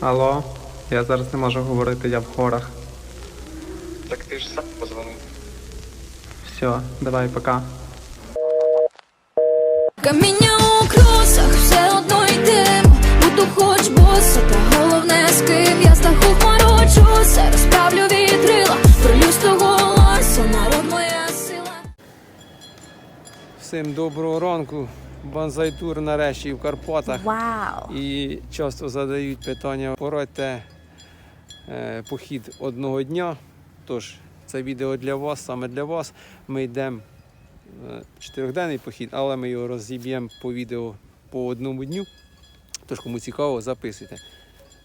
Алло, я зараз не можу говорити, я в хорах. Так ти ж сам позвонив. Все, давай, пока. Каміння у кросах, все одно йдем Буду хоч боса, та головне з ким Я страху хмарочуся, розправлю вітрила Пролю з того голосу, народ моя сила Всім доброго ранку. Банзайтур нарешті в Карпатах. Вау! І часто задають питання, порадьте е, похід одного дня. Тож, це відео для вас, саме для вас. Ми йдемо е, чотирьохденний похід, але ми його розіб'ємо по відео по одному дню. Тож, кому цікаво, записуйте.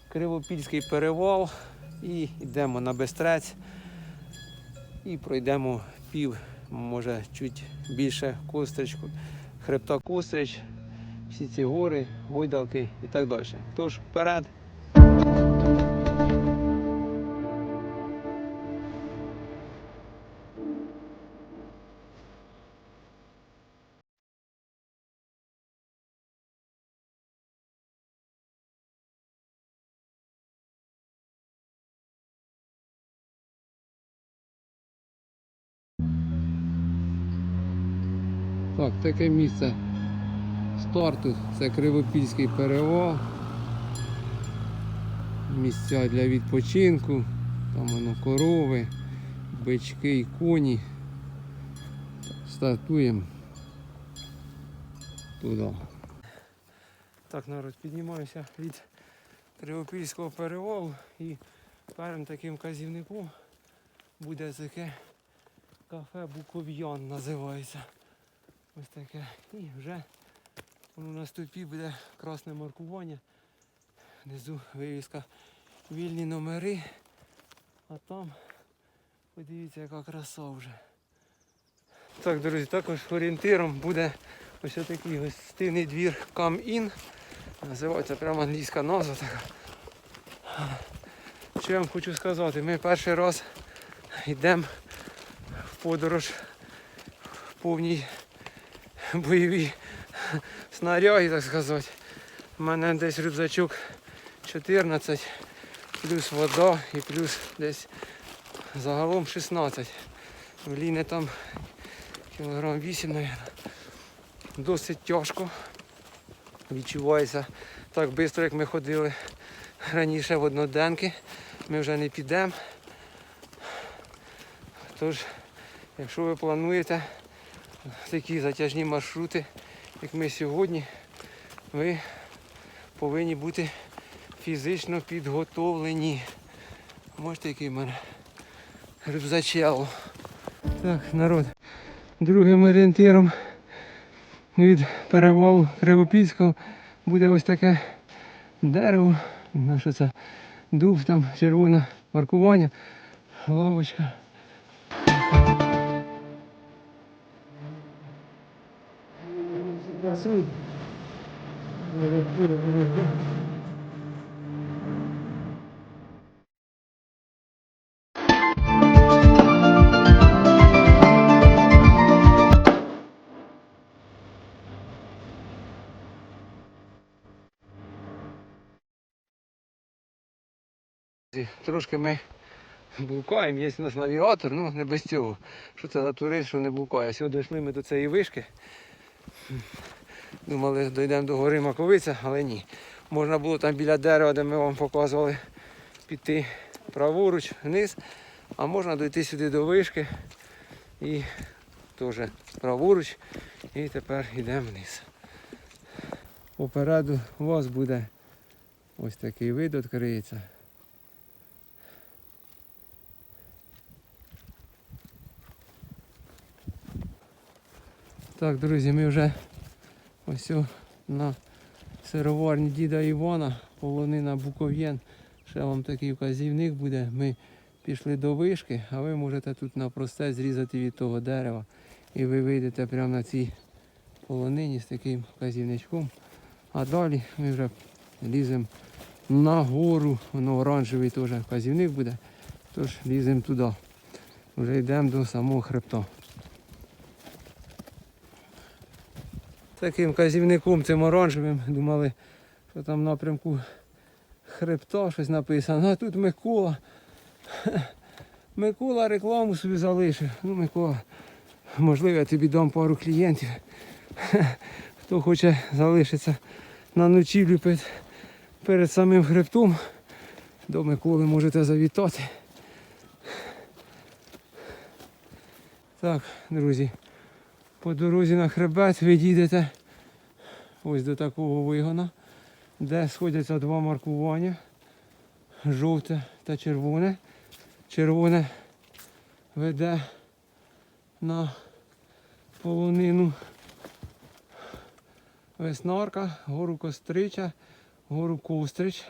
Кривопільський перевал і йдемо на Бестрець. І пройдемо пів, може, чуть більше костричку, хребта Кострич, всі ці гори, гойдалки і так далі. Тож вперед. Таке місце старту це Кривопільський перевал. Місця для відпочинку. Там воно корови, бички і коні. Стартуємо туди. Так, народ, піднімаюся від Кривопільського перевалу і першим таким казівником буде таке кафе Буков'ян називається. Ось таке. І вже воно на стовпі буде красне маркування. Внизу вивіска вільні номери. А там подивіться, яка краса вже. Так, друзі, також орієнтиром буде ось такий гостинний двір Come In. Називається прямо англійська назва така. Що я вам хочу сказати? Ми перший раз йдемо в подорож в повній бойові снаряги, так сказати. У мене десь рюкзачок 14, плюс вода і плюс десь загалом 16. В ліни там кілограм 8, мабуть. Досить тяжко. Відчувається так швидко, як ми ходили раніше в одноденки. Ми вже не підемо. Тож, якщо ви плануєте такі затяжні маршрути, як ми сьогодні, ви повинні бути фізично підготовлені. Можете який в мене рюкзачело. Так, народ. Другим орієнтиром від перевалу Кривопільського буде ось таке дерево. На що це дуб, там червоне маркування, лавочка. Трошки ми блукаємо, є у нас навігатор, ну не без цього. Що це за турист, що не блукає. Сьогодні йшли ми до цієї вишки. Думали, дійдемо до гори Маковиця, але ні. Можна було там біля дерева, де ми вам показували, піти праворуч вниз, а можна дійти сюди до вишки і теж праворуч. І тепер йдемо вниз. Попереду у вас буде ось такий вид відкриється. Так, друзі, ми вже ось на сироварні діда Івана, полонина Буков'єн. Ще вам такий вказівник буде. Ми пішли до вишки, а ви можете тут на просте зрізати від того дерева. І ви вийдете прямо на цій полонині з таким вказівничком. А далі ми вже ліземо на гору, воно оранжевий теж вказівник буде. Тож ліземо туди. Вже йдемо до самого хребта. Таким казівником цим оранжевим думали, що там в напрямку хребто щось написано. А тут Микола. Микола рекламу собі залишив. Ну, Микола, можливо, я тобі дам пару клієнтів. Хто хоче залишитися на ночівлю перед самим хребтом, до Миколи можете завітати. Так, друзі, по дорозі на хребет ви дійдете ось до такого вигона, де сходяться два маркування. Жовте та червоне. Червоне веде на полонину Веснарка, гору Кострича, гору Кострич.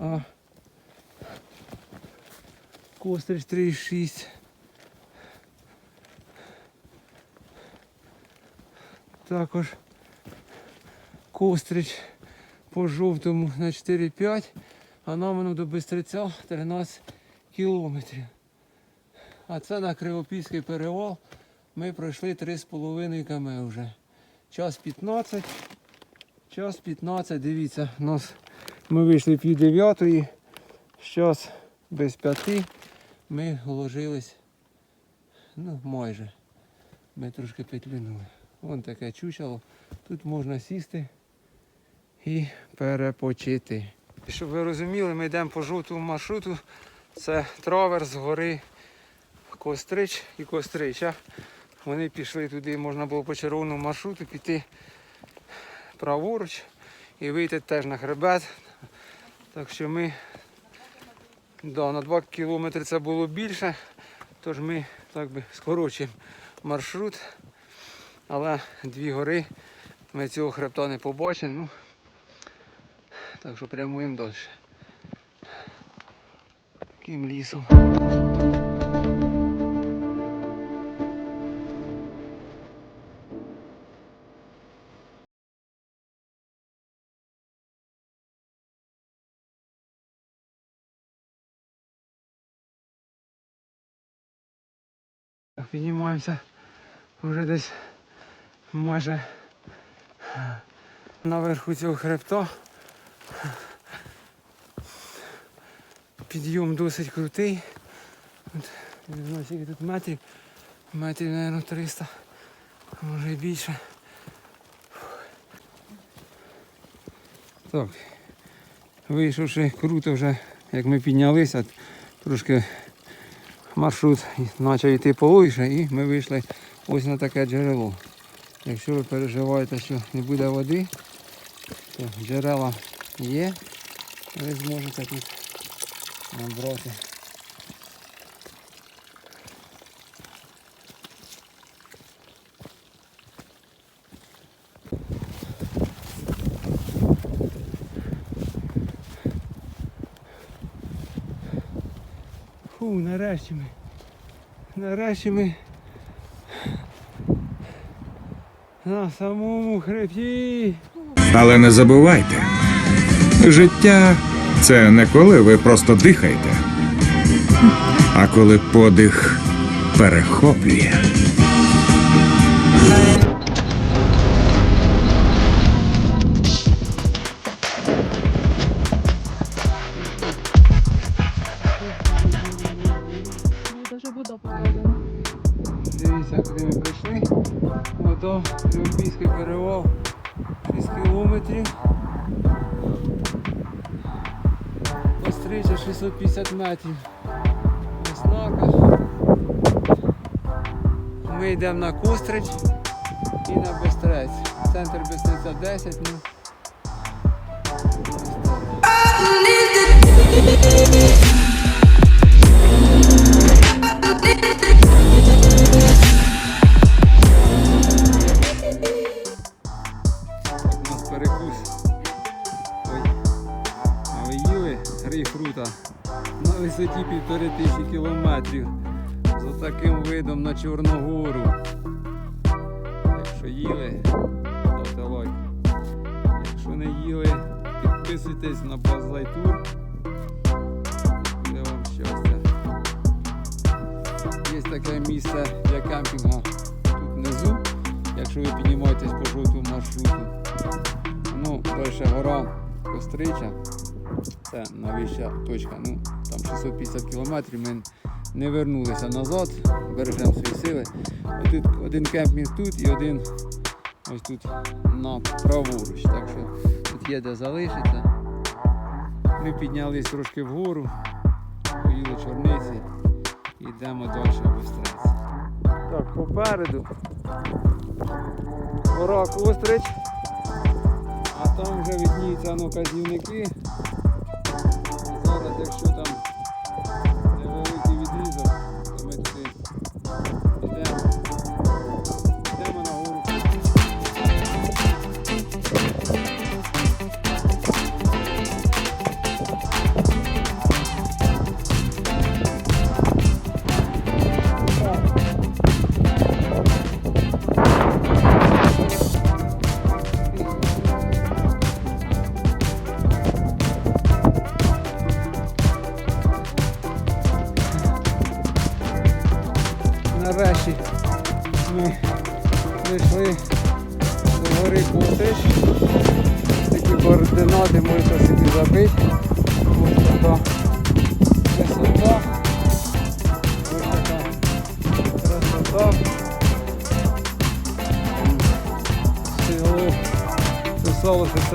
А Кострич 3,6. Також Кострич по жовтому на 4,5, а нам воно до Бистриця 13 кілометрів. А це на Кривопільський перевал ми пройшли 3,5 км вже. Час 15. Час 15, дивіться, нас ми вийшли пів дев'ятої, зараз без п'яти ми вложились, ну майже. Ми трошки петлюнули. Вон таке чучело. Тут можна сісти і перепочити. Щоб ви розуміли, ми йдемо по жовтому маршруту. Це траверс гори Кострич і Кострича. Вони пішли туди, можна було по червоному маршруту піти праворуч і вийти теж на хребет. Так що ми да, на 2 кілометри це було більше, тож ми так би скорочуємо маршрут. Але дві гори ми цього хребта не побачимо. Ну, так що прямуємо далі. Таким лісом. Піднімаємося вже десь майже наверху цього хребта. Підйом досить крутий. Скільки тут метрів. Метрів, мабуть, 300, може і більше. Так. Вийшовши круто вже, як ми піднялися, трошки маршрут почав йти полуйше і ми вийшли ось на таке джерело. Якщо ви переживаєте, що не буде води, то джерела є, ви зможете тут набрати. Фу, нарешті ми. Нарешті ми на самому хребті. Але не забувайте, життя це не коли ви просто дихаєте, а коли подих перехоплює. Острича 650 метрів. Веснарка. Ми йдемо на Кустрич і на Бестрець. Центр Бестриця 10. Ну. Грейпфрута на висоті півтори тисячі кілометрів з таким видом на Чорногору. Якщо їли, ставте лайк. Якщо не їли, підписуйтесь на Базлайтур. Буде вам щастя. Є таке місце для кемпінга тут внизу, якщо ви піднімаєтесь по жовтому маршруту. Ну, далі гора Кострича. Це найвища точка. Ну, там 650 кілометрів. Ми не вернулися назад, бережемо свої сили. Отут один кемпінг тут і один ось тут на праворуч. Так що тут є де залишитися. Ми піднялись трошки вгору, поїли чорниці і йдемо далі обострець. Так, попереду. Гора Кострич. А там вже відніються ну, казівники. Зараз, якщо там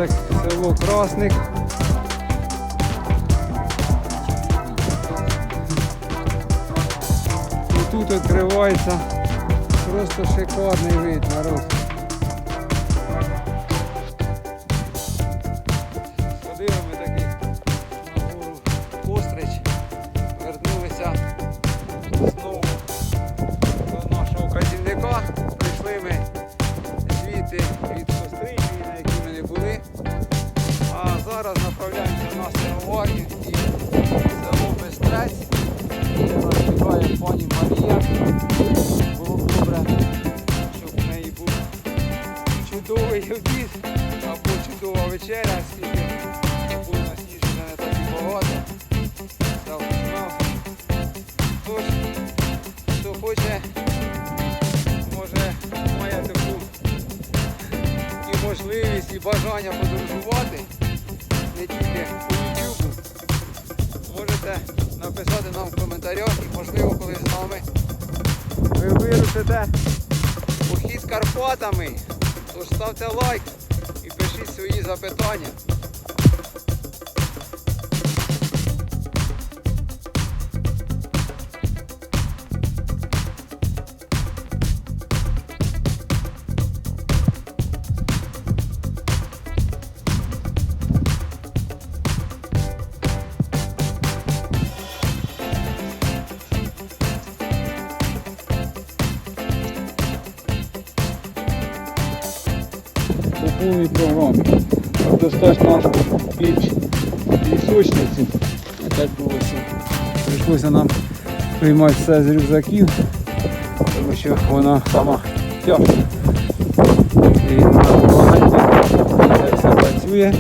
це село Красник. І тут відкривається просто шикарний вид народ. Зараз направляємося на Сироварню і село Бестрець. Нас чекає пані Марія. Було б добре, щоб в неї був чудовий обід або чудова вечеря, оскільки було насніжено не так і багато. Тож, хто хоче, може має таку і можливість, і бажання подорожувати не тільки YouTube, можете написати нам в коментарях і можливо коли з нами ви вирушите похід Карпатами. Тож ставте лайк і пишіть свої запитання. по повній програмі. Достатньо більш пісочниці. Опять було що. Прийшлося нам приймати все з рюкзаків, тому що вона сама тяжка. І намагання це все працює.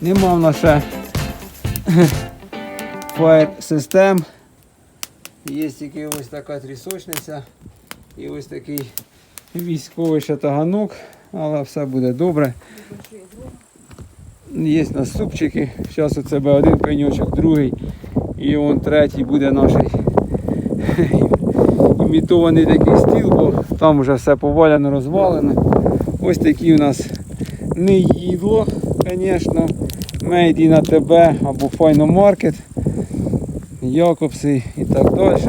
Нема в нас ще фаєр систем. Є тільки ось така трісочниця і ось такий військовий ще таганок, але все буде добре. Є у супчики. Зараз у тебе один пеньочок, другий і он третій буде наш імітований такий стіл, бо там вже все поваляно розвалене. Ось такі у нас не їдло, звісно. Made in ATB або Final Market, Якобси і так далі.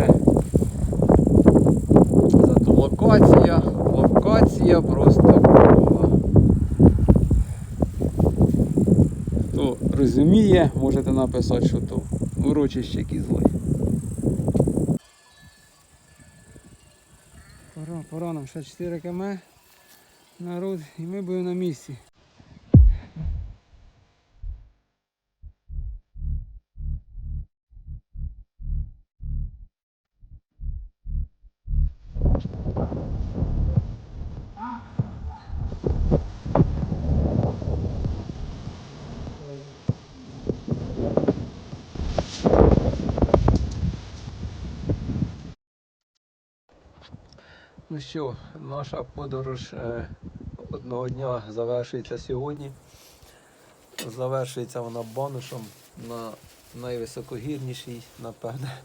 Розуміє, можете написати, що то урочище кізли. Пора, пора нам ще 4 км народ і ми будемо на місці. Ну що, наша подорож е, одного дня завершується сьогодні. Завершується вона бонусом на найвисокогірнішій, напевне,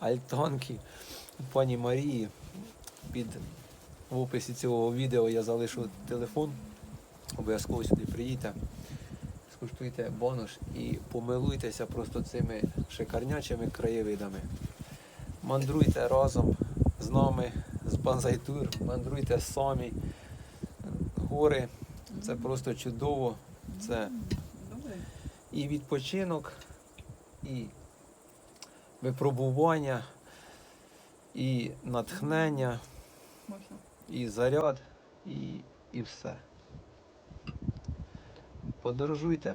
альтанці пані Марії. Під в описі цього відео я залишу телефон. Обов'язково сюди приїдьте, скуштуйте бонус і помилуйтеся просто цими шикарнячими краєвидами. Мандруйте разом з нами, з Банзайтур, мандруйте самі. Гори це просто чудово. Це і відпочинок, і випробування, і натхнення, і заряд, і, і все. Подорожуйте.